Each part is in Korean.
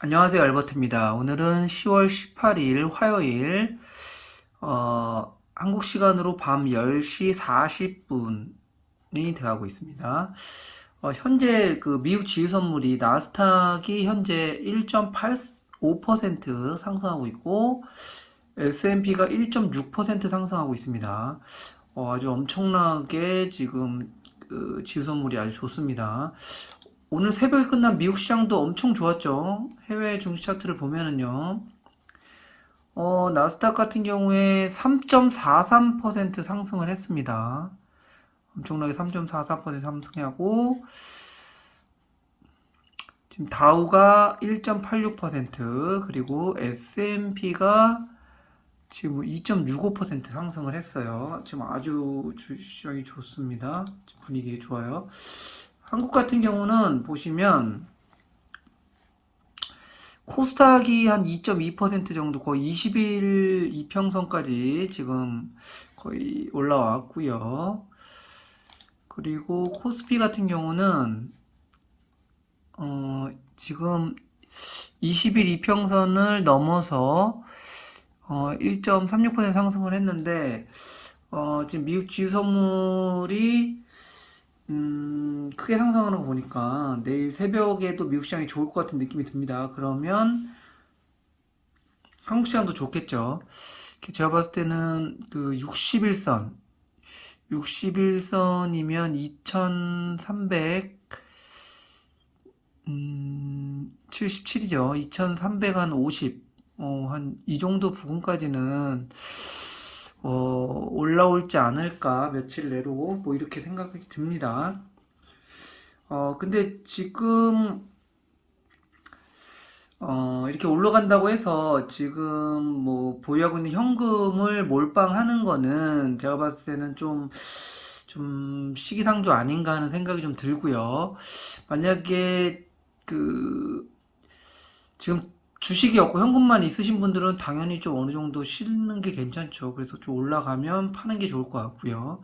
안녕하세요, 알버트입니다. 오늘은 10월 18일 화요일, 어, 한국 시간으로 밤 10시 40분이 돼가고 있습니다. 어, 현재 그 미국 지수 선물이 나스닥이 현재 1.85% 상승하고 있고, S&P가 1.6% 상승하고 있습니다. 어, 아주 엄청나게 지금 그 지수 선물이 아주 좋습니다. 오늘 새벽에 끝난 미국 시장도 엄청 좋았죠. 해외 증시 차트를 보면은요. 어, 나스닥 같은 경우에 3.43% 상승을 했습니다. 엄청나게 3.44% 상승하고, 지금 다우가 1.86%, 그리고 S&P가 지금 2.65% 상승을 했어요. 지금 아주 주시장이 좋습니다. 분위기 좋아요. 한국 같은 경우는 보시면 코스닥이 한 2.2% 정도 거의 20일 이평선까지 지금 거의 올라왔고요. 그리고 코스피 같은 경우는 어, 지금 20일 이평선을 넘어서 어, 1.36% 상승을 했는데 어, 지금 미국 지수 선물이 음, 크게 상승하는 거 보니까 내일 새벽에도 미국 시장이 좋을 것 같은 느낌이 듭니다. 그러면 한국 시장도 좋겠죠. 제가 봤을 때는 그 61선, 61선이면 2300, 음, 77이죠. 2300 한 50, 어, 한 이 정도 부근까지는 어, 올라올지 않을까, 며칠 내로, 뭐, 이렇게 생각이 듭니다. 어, 근데 지금, 어, 이렇게 올라간다고 해서 지금 뭐, 보유하고 있는 현금을 몰빵하는 거는 제가 봤을 때는 좀, 좀 시기상조 아닌가 하는 생각이 좀 들고요. 만약에 그, 지금 주식이 없고 현금만 있으신 분들은 당연히 좀 어느 정도 실는 게 괜찮죠. 그래서 좀 올라가면 파는 게 좋을 것 같고요.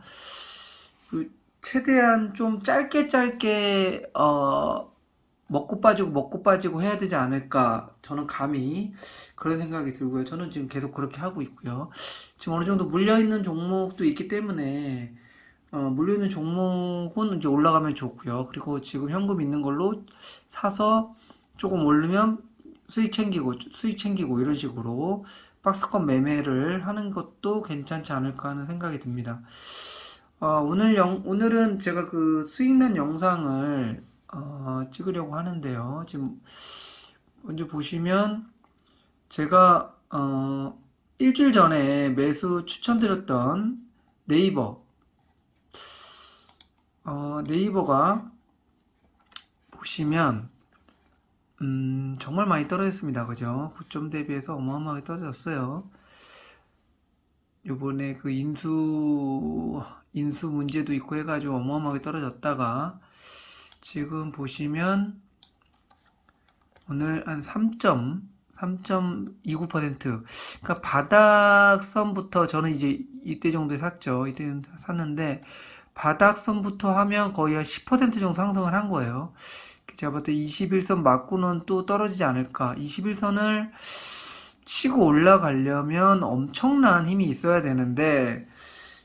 그 최대한 좀 짧게 짧게 어 먹고 빠지고 먹고 빠지고 해야 되지 않을까 저는 감히 그런 생각이 들고요. 저는 지금 계속 그렇게 하고 있고요. 지금 어느 정도 물려 있는 종목도 있기 때문에 어, 물려 있는 종목은 이제 올라가면 좋고요. 그리고 지금 현금 있는 걸로 사서 조금 오르면 수익 챙기고 수익 챙기고 이런 식으로 박스권 매매를 하는 것도 괜찮지 않을까 하는 생각이 듭니다. 어, 오늘 영, 오늘은 제가 그 수익난 영상을 어, 찍으려고 하는데요. 지금 먼저 보시면 제가 어, 일주일 전에 매수 추천드렸던 네이버 어, 네이버가 보시면 음, 정말 많이 떨어졌습니다. 그죠? 고점 대비해서 어마어마하게 떨어졌어요. 요번에 그 인수, 인수 문제도 있고 해가지고 어마어마하게 떨어졌다가 지금 보시면 오늘 한 3점, 3.29%. 그러니까 바닥선부터 저는 이제 이때 정도에 샀죠. 이때 샀는데 바닥선부터 하면 거의 한 10% 정도 상승을 한 거예요. 제가 봤을 때 21선 맞고는 또 떨어지지 않을까. 21선을 치고 올라가려면 엄청난 힘이 있어야 되는데,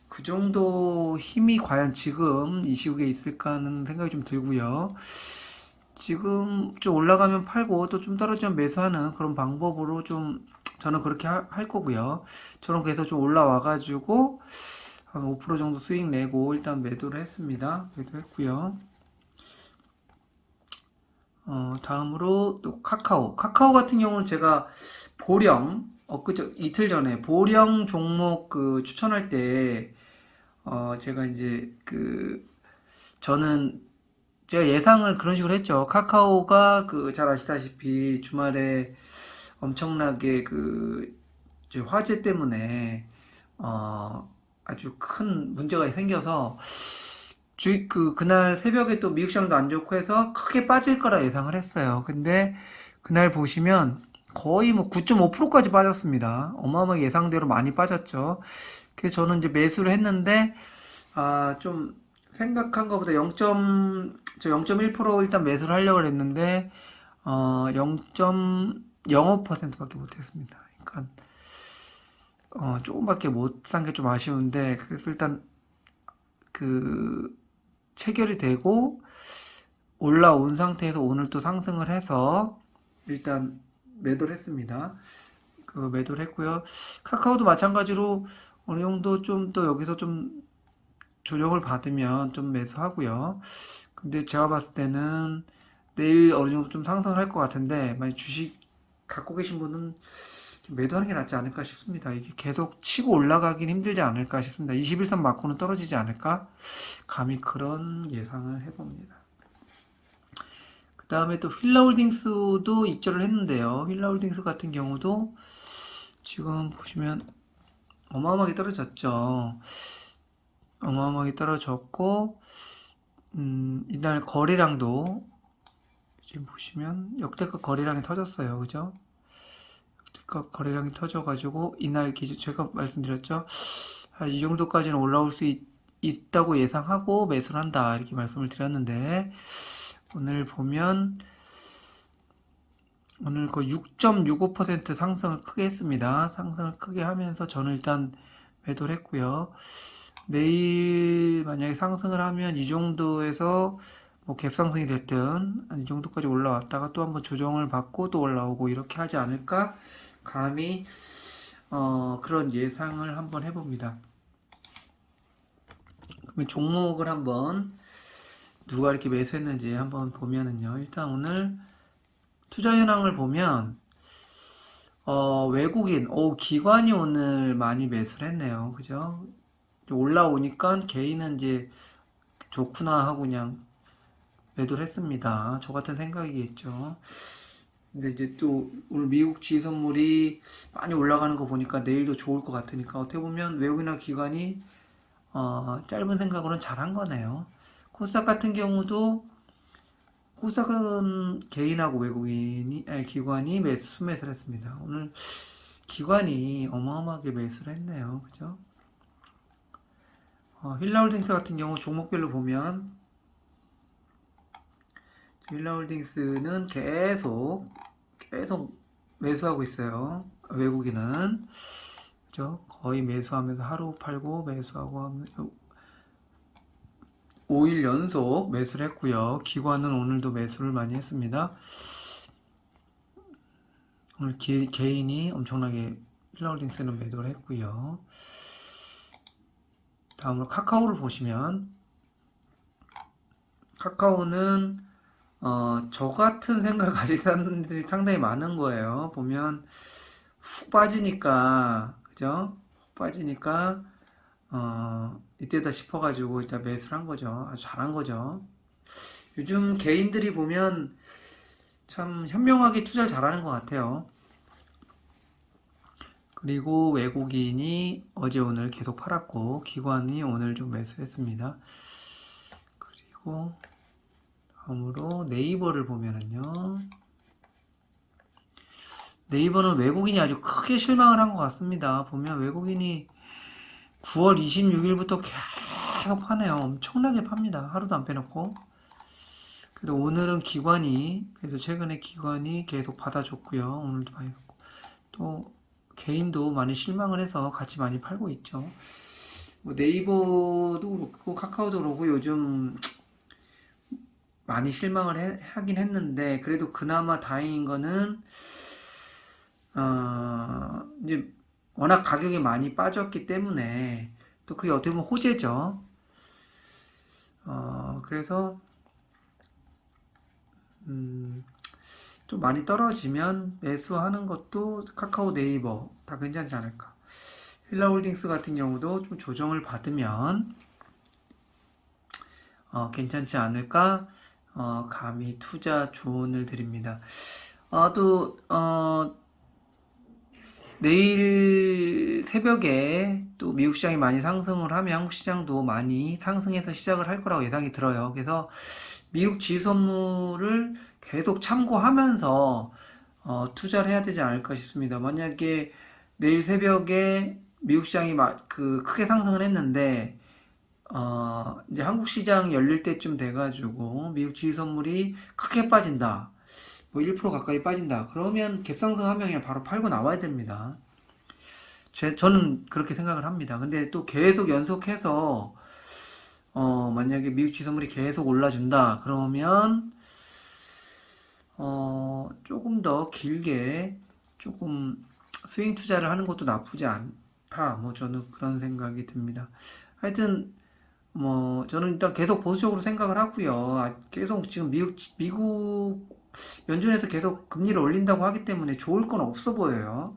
그 정도 힘이 과연 지금 이 시국에 있을까 하는 생각이 좀 들고요. 지금 좀 올라가면 팔고 또 좀 떨어지면 매수하는 그런 방법으로 좀 저는 그렇게 하- 할 거고요. 저는 그래서 좀 올라와가지고 한 5% 정도 수익 내고 일단 매도를 했습니다. 매도했고요. 어, 다음으로 또 카카오. 카카오 같은 경우는 제가 보령, 엊그저 이틀 전에 보령 종목 그 추천할 때, 어, 제가 이제 그, 저는 제가 예상을 그런 식으로 했죠. 카카오가 그 잘 아시다시피 주말에 엄청나게 그, 저 화재 때문에, 어, 아주 큰 문제가 생겨서, 주, 그, 그날 새벽에 또 미국 시장도 안 좋고 해서 크게 빠질 거라 예상을 했어요. 근데 그날 보시면 거의 뭐 9.5%까지 빠졌습니다. 어마어마하게 예상대로 많이 빠졌죠. 그래서 저는 이제 매수를 했는데, 아, 좀 생각한 것보다 0. 저 0.1% 일단 매수를 하려고 했는데, 어, 0.05%밖에 못했습니다. 그러니까 어, 조금밖에 못 산 게 좀 아쉬운데 그래서 일단 그 체결이 되고 올라온 상태에서 오늘 또 상승을 해서 일단 매도를 했습니다. 그 매도를 했고요. 카카오도 마찬가지로 어느 정도 좀 또 여기서 좀 조정을 받으면 좀 매수하고요. 근데 제가 봤을 때는 내일 어느 정도 좀 상승을 할 것 같은데 만약 주식 갖고 계신 분은 좀 매도하는 게 낫지 않을까 싶습니다. 이게 계속 치고 올라가긴 힘들지 않을까 싶습니다. 21선 맞고는 떨어지지 않을까? 감히 그런 예상을 해봅니다. 그 다음에 또 휠라홀딩스도 입절을 했는데요. 휠라홀딩스 같은 경우도 지금 보시면 어마어마하게 떨어졌죠. 어마어마하게 떨어졌고, 음, 이날 거래량도 지금 보시면 역대급 거래량이 터졌어요. 그죠? 역대급 거래량이 터져가지고 이날 기준 제가 말씀드렸죠. 한 이 정도까지는 올라올 수 있, 있다고 예상하고 매수를 한다 이렇게 말씀을 드렸는데 오늘 보면 오늘 그 6.65% 상승을 크게 했습니다. 상승을 크게 하면서 저는 일단 매도를 했고요. 내일 만약에 상승을 하면 이 정도에서 뭐 갭상승이 됐든 한이 정도까지 올라왔다가 또 한번 조정을 받고 또 올라오고 이렇게 하지 않을까 감히 어, 그런 예상을 한번 해봅니다. 그러면 종목을 한번 누가 이렇게 매수했는지 한번 보면은요. 일단 오늘 투자 현황을 보면 어, 외국인, 오, 기관이 오늘 많이 매수를 했네요. 그죠? 올라오니까 개인은 이제 좋구나 하고 그냥 매도를 했습니다. 저 같은 생각이겠죠. 근데 이제 또 오늘 미국 지 선물이 많이 올라가는 거 보니까 내일도 좋을 것 같으니까 어떻게 보면 외국이나 기관이 어, 짧은 생각으로는 잘한 거네요. 코스닥 같은 경우도 코스닥은 개인하고 외국인이 아니, 기관이 매수 수매수를 했습니다. 오늘 기관이 어마어마하게 매수를 했네요. 그죠? 어, 힐라홀딩스 같은 경우 종목별로 보면 힐라홀딩스는 계속 계속 매수하고 있어요. 외국인은 그죠? 거의 매수하면서 하루 팔고 매수하고 하면 5일 연속 매수를 했고요. 기관은 오늘도 매수를 많이 했습니다. 오늘 기, 개인이 엄청나게 힐라홀딩스는 매도를 했고요. 다음으로 카카오를 보시면 카카오는 어, 저 같은 생각을 가진 사람들이 상당히 많은 거예요. 보면 훅 빠지니까 그죠? 훅 빠지니까 어, 이때다 싶어가지고 일단 매수를 한 거죠. 아주 잘한 거죠. 요즘 개인들이 보면 참 현명하게 투자를 잘하는 것 같아요. 그리고 외국인이 어제 오늘 계속 팔았고 기관이 오늘 좀 매수했습니다. 그리고 다음으로 네이버를 보면은요. 네이버는 외국인이 아주 크게 실망을 한 것 같습니다. 보면 외국인이 9월 26일부터 계속 파네요. 엄청나게 팝니다. 하루도 안 빼놓고. 그래도 오늘은 기관이, 그래서 최근에 기관이 계속 받아줬고요. 오늘도 많이 받고. 또 개인도 많이 실망을 해서 같이 많이 팔고 있죠. 뭐 네이버도 그렇고 카카오도 그렇고 요즘 많이 실망을 해- 하긴 했는데 그래도 그나마 다행인 거는 어, 이제 워낙 가격이 많이 빠졌기 때문에 또 그게 어떻게 보면 호재죠. 어, 그래서 음, 좀 많이 떨어지면 매수하는 것도 카카오 네이버 다 괜찮지 않을까. 힐라홀딩스 같은 경우도 좀 조정을 받으면 어, 괜찮지 않을까. 어, 감히 투자 조언을 드립니다. 어, 또 어, 내일 새벽에 또 미국 시장이 많이 상승을 하면 한국 시장도 많이 상승해서 시작을 할 거라고 예상이 들어요. 그래서 미국 지수선물을 계속 참고하면서 어, 투자를 해야 되지 않을까 싶습니다. 만약에 내일 새벽에 미국 시장이 막 그 크게 상승을 했는데 어, 이제 한국 시장 열릴 때쯤 돼가지고 미국 지수선물이 크게 빠진다. 뭐 1% 가까이 빠진다. 그러면 갭상승하면 그냥 바로 팔고 나와야 됩니다. 제, 저는 그렇게 생각을 합니다. 근데 또 계속 연속해서 어, 만약에 미국 지수물이 계속 올라준다. 그러면 어, 조금 더 길게 조금 스윙 투자를 하는 것도 나쁘지 않다. 뭐 저는 그런 생각이 듭니다. 하여튼 뭐 저는 일단 계속 보수적으로 생각을 하고요. 아, 계속 지금 미국 미국 연준에서 계속 금리를 올린다고 하기 때문에 좋을 건 없어 보여요.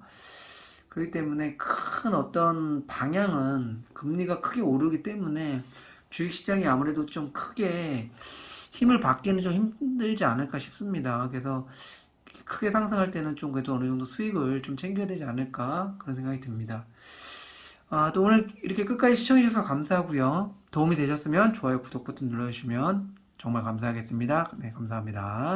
그렇기 때문에 큰 어떤 방향은 금리가 크게 오르기 때문에 주식시장이 아무래도 좀 크게 힘을 받기는 좀 힘들지 않을까 싶습니다. 그래서 크게 상승할 때는 좀 그래도 어느 정도 수익을 좀 챙겨야 되지 않을까 그런 생각이 듭니다. 아, 또 오늘 이렇게 끝까지 시청해주셔서 감사하고요. 도움이 되셨으면 좋아요, 구독 버튼 눌러주시면 정말 감사하겠습니다. 네, 감사합니다.